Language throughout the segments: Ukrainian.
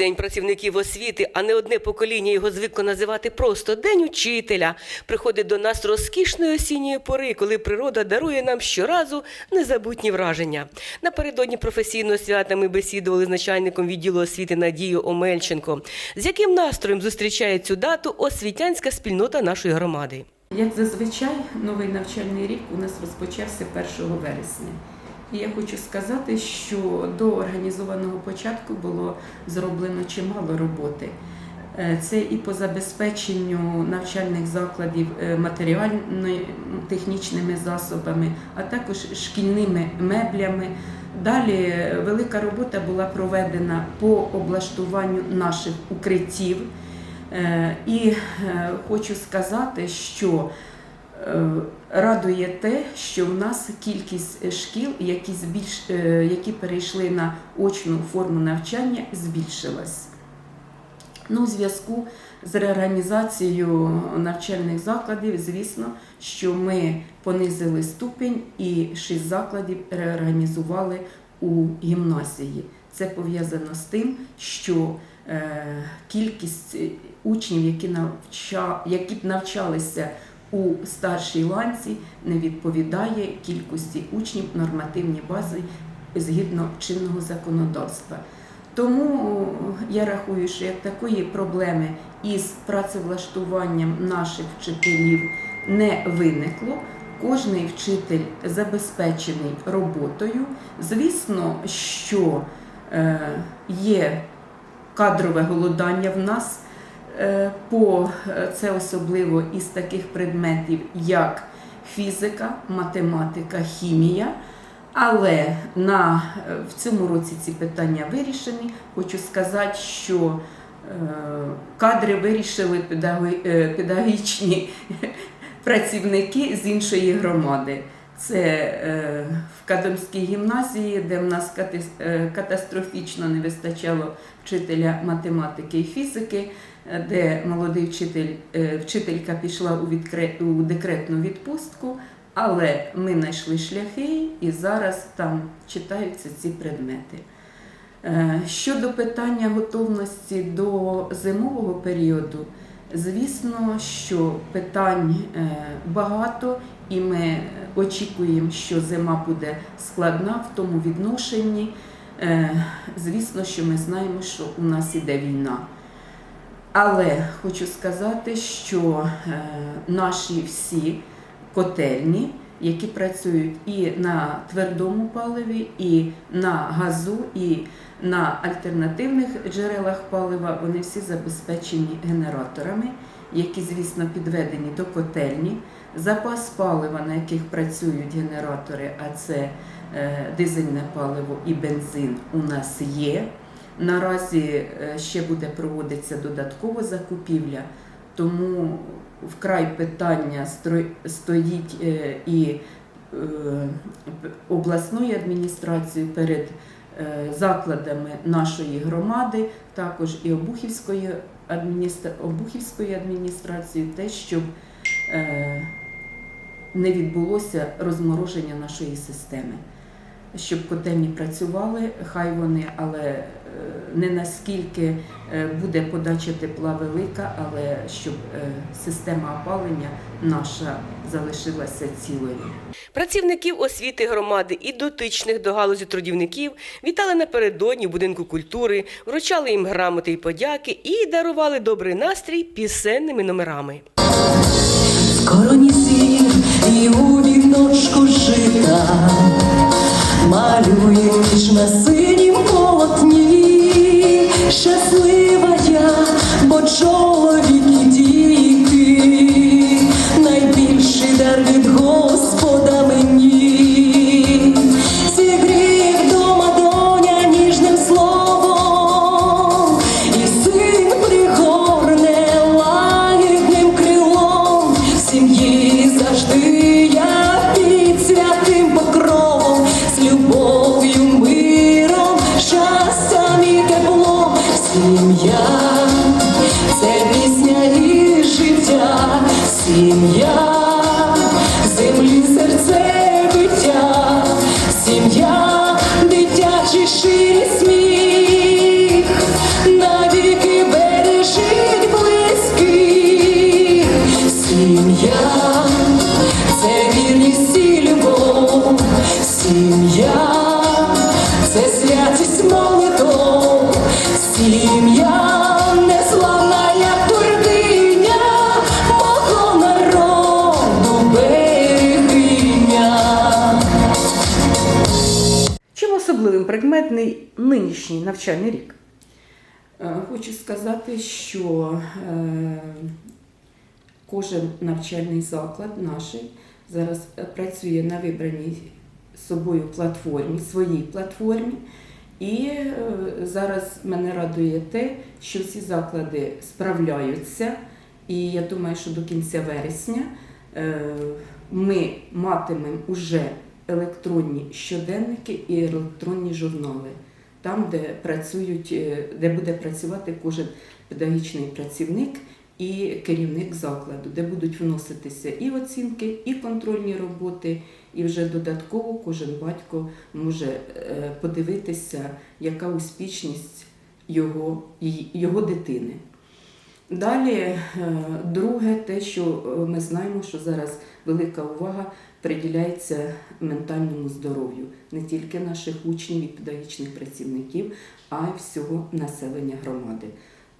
День працівників освіти, а не одне покоління його звикло називати просто День учителя, приходить до нас розкішної осінньої пори, коли природа дарує нам щоразу незабутні враження. Напередодні професійного свята ми бесідували з начальником відділу освіти Надією Омельченко. З яким настроєм зустрічає цю дату освітянська спільнота нашої громади? Як зазвичай, новий навчальний рік у нас розпочався 1 вересня. І я хочу сказати, що до організованого початку було зроблено чимало роботи. Е, Це і по забезпеченню навчальних закладів е, матеріально-технічними засобами, а також шкільними меблями. Далі велика робота була проведена по облаштуванню наших укриттів. Е, І хочу сказати, що радує те, що в нас кількість шкіл, які, збільш, е, які перейшли на очну форму навчання, збільшилась. Ну, у зв'язку з реорганізацією навчальних закладів, звісно, що ми понизили ступінь і шість закладів реорганізували у гімназії. Це пов'язано з тим, що е, кількість учнів, які, навча, які б навчалися у старшій ланці, не відповідає кількості учнів нормативній базі згідно чинного законодавства. Тому я рахую, що як такої проблеми із працевлаштуванням наших вчителів не виникло. Кожний вчитель забезпечений роботою. Звісно, що е, є кадрове голодання в нас е, по е, це особливо із таких предметів, як фізика, математика, хімія. Але на, е, в цьому році ці питання вирішені. Хочу сказати, що е, кадри вирішили педаго- е, педагогічні працівники з іншої громади. Це е, в Кадомській гімназії, де в нас е, катастрофічно не вистачало вчителя математики і фізики, е, де молодий вчитель, е, вчителька пішла у, відкре- у декретну відпустку. Але ми знайшли шляхи і зараз там читаються ці предмети. Е, Щодо питання готовності до зимового періоду, звісно, що питань е, багато, і ми очікуємо, що зима буде складна в тому відношенні. Звісно, що ми знаємо, що у нас іде війна. Але хочу сказати, що е, наші всі котельні, які працюють і на твердому паливі, і на газу, і на альтернативних джерелах палива, вони всі забезпечені генераторами, які, звісно, підведені до котельні. Запас палива, на яких працюють генератори, а це е, дизельне паливо і бензин, у нас є. Наразі е, ще буде проводитися додаткова закупівля, тому вкрай питання стоїть е, і е, обласною адміністрацією перед закладами нашої громади, також і Обухівської. Обухівської адміністрації, те, щоб не відбулося розмороження нашої системи. Щоб котельні працювали, хай вони, але не наскільки е, буде подача тепла велика, але щоб е, система опалення наша залишилася цілою. Працівників освіти громади і дотичних до галузі трудівників вітали напередодні в будинку культури, вручали їм грамоти і подяки і дарували добрий настрій пісенними номерами. В короні і у віночку жита малює ніж на синім полотні. Щаслива я, бо чоловік нинішній навчальний рік? Е, Хочу сказати, що е, кожен навчальний заклад наш зараз працює на вибраній собою платформі, своїй платформі. І е, зараз мене радує те, що всі заклади справляються. І я думаю, що до кінця вересня ми матимемо уже електронні щоденники і електронні журнали, там, де працюють, е, де буде працювати кожен педагогічний працівник і керівник закладу, де будуть вноситися і оцінки, і контрольні роботи, і вже додатково кожен батько може е, подивитися, яка успішність його, його дитини. Далі, е, друге, те, що е, ми знаємо, що зараз велика увага приділяється ментальному здоров'ю не тільки наших учнів і педагогічних працівників, а й всього населення громади.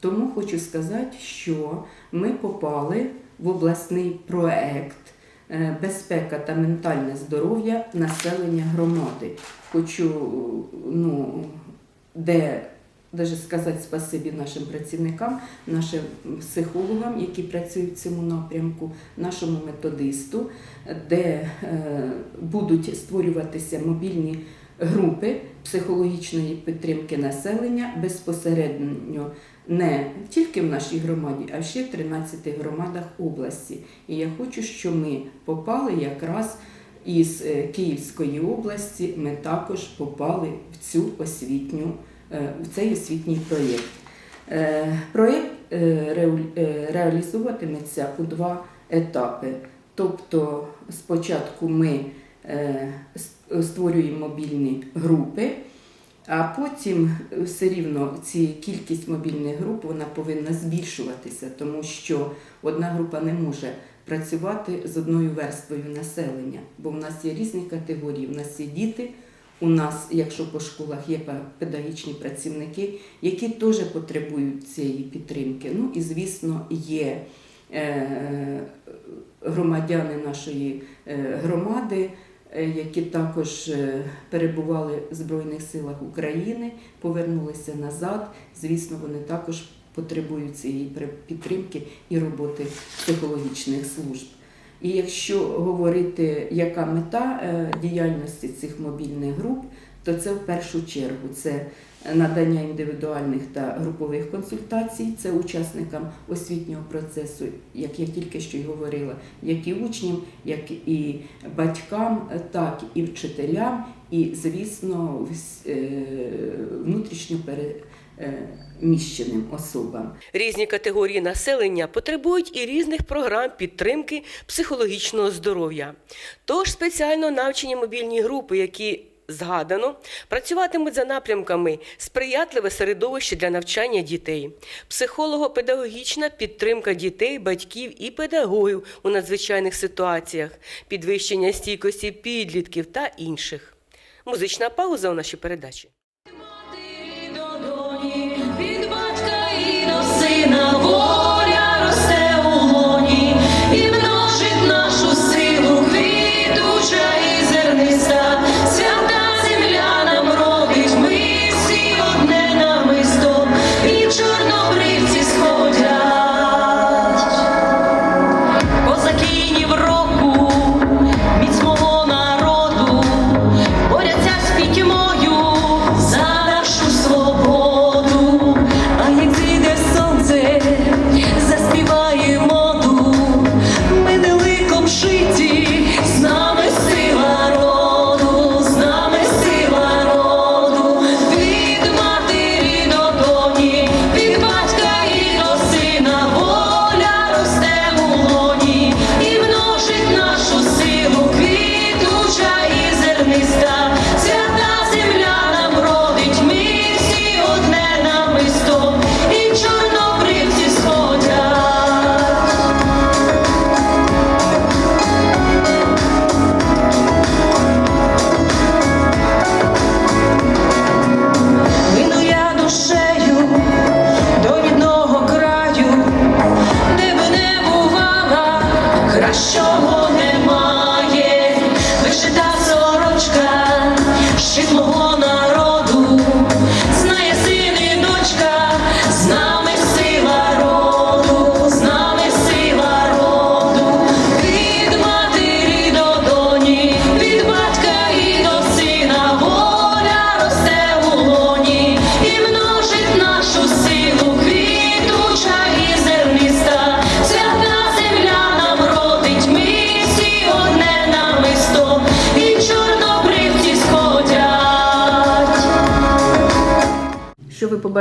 Тому хочу сказати, що ми попали в обласний проект е, Безпека та ментальне здоров'я населення громади. Хочу, ну, де даже сказати спасибі нашим працівникам, нашим психологам, які працюють в цьому напрямку, нашому методисту, де е, будуть створюватися мобільні групи психологічної підтримки населення безпосередньо не тільки в нашій громаді, а ще в 13 громадах області. І я хочу, щоб ми попали якраз із е, Київської області, ми також попали в цю освітню, в цей освітній проєкт. Е, Проєкт е, е, реалізовуватиметься у два етапи. Тобто, спочатку ми е, створюємо мобільні групи, а потім все рівно ці кількість мобільних груп вона повинна збільшуватися, тому що одна група не може працювати з одною верствою населення, бо в нас є різні категорії. У нас є діти, у нас, якщо по школах є пе- педагогічні працівники, які теж потребують цієї підтримки. Ну і звісно, є е, громадяни нашої е, громади, е, які також перебували в Збройних силах України, повернулися назад. Звісно, вони також потребують цієї підтримки і роботи психологічних служб. І якщо говорити, яка мета е, діяльності цих мобільних груп, то це в першу чергу це надання індивідуальних та групових консультацій, це учасникам освітнього процесу, як я тільки що й говорила, як і учням, як і батькам, так і вчителям, і, звісно, е, внутрішньо переміщеним особам. Різні категорії населення потребують і різних програм підтримки психологічного здоров'я. Тож спеціально навчені мобільні групи, які згадано, працюватимуть за напрямками сприятливе середовище для навчання дітей, психолого-педагогічна підтримка дітей, батьків і педагогів у надзвичайних ситуаціях, підвищення стійкості підлітків та інших. Музична пауза у нашій передачі.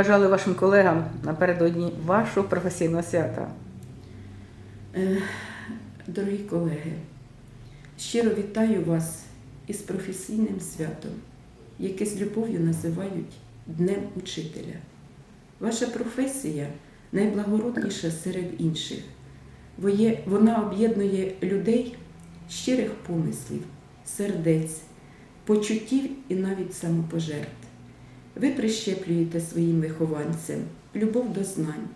Побажали вашим колегам напередодні вашого професійного свята? Е, Дорогі колеги, щиро вітаю вас із професійним святом, яке з любов'ю називають Днем Учителя. Ваша професія найблагородніша серед інших. бо Вона об'єднує людей щирих помислів, сердець, почуттів і навіть самопожертв. Ви прищеплюєте своїм вихованцям любов до знань,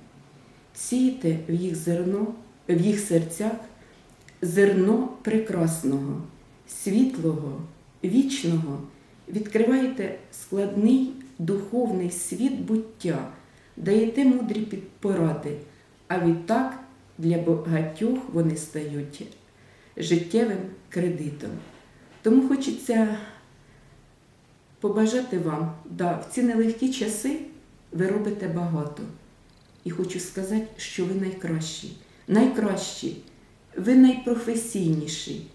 сієте в їх зерно, в їх серцях зерно прекрасного, світлого, вічного, відкриваєте складний духовний світ буття, даєте мудрі поради, а відтак для багатьох вони стають життєвим кредитом. Тому хочеться побажати вам, да, в ці нелегкі часи ви робите багато. І хочу сказати, що ви найкращі. Найкращі, ви найпрофесійніші,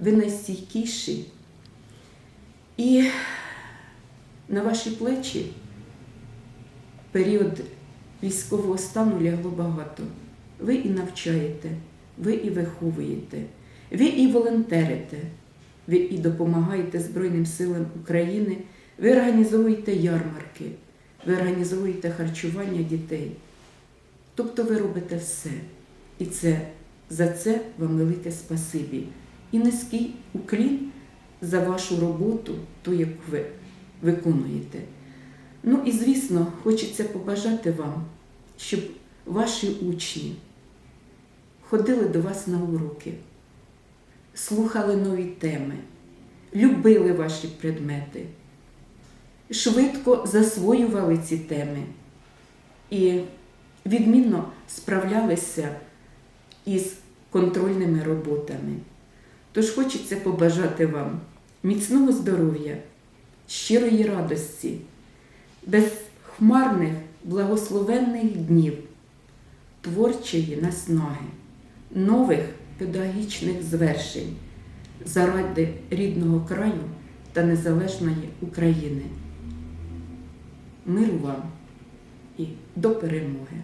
ви найстійкіші. І на ваші плечі період військового стану лягло багато. Ви і навчаєте, ви і виховуєте, ви і волонтерите, ви і допомагаєте Збройним силам України, ви організовуєте ярмарки, ви організовуєте харчування дітей. Тобто ви робите все. І це за це вам велике спасибі. І низький уклін за вашу роботу, ту, яку ви виконуєте. Ну і звісно, хочеться побажати вам, щоб ваші учні ходили до вас на уроки, слухали нові теми, любили ваші предмети, швидко засвоювали ці теми і відмінно справлялися із контрольними роботами. Тож хочеться побажати вам міцного здоров'я, щирої радості, безхмарних благословенних днів, творчої наснаги, нових педагогічних звершень заради рідного краю та незалежної України. Миру вам і до перемоги!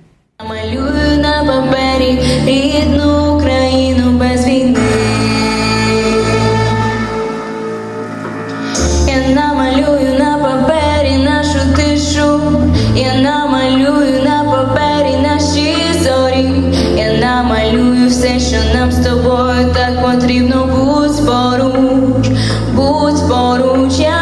Малюю на папері рідну Україну без війни. Поруч, будь поруч, я